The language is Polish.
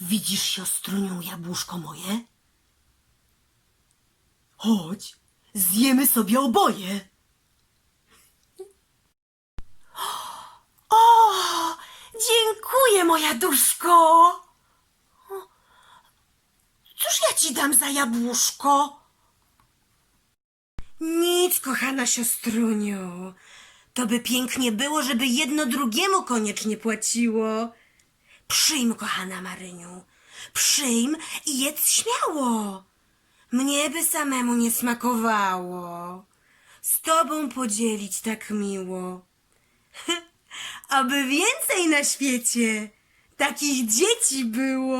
Widzisz, siostruniu, jabłuszko moje? Chodź, zjemy sobie oboje. O, dziękuję, moja duszko. Cóż ja ci dam za jabłuszko? Nic, kochana siostruniu. To by pięknie było, żeby jedno drugiemu koniecznie płaciło. Przyjm, kochana Maryniu. Przyjm i jedz śmiało. Mnie by samemu nie smakowało. Z tobą podzielić tak miło. Aby więcej na świecie takich dzieci było.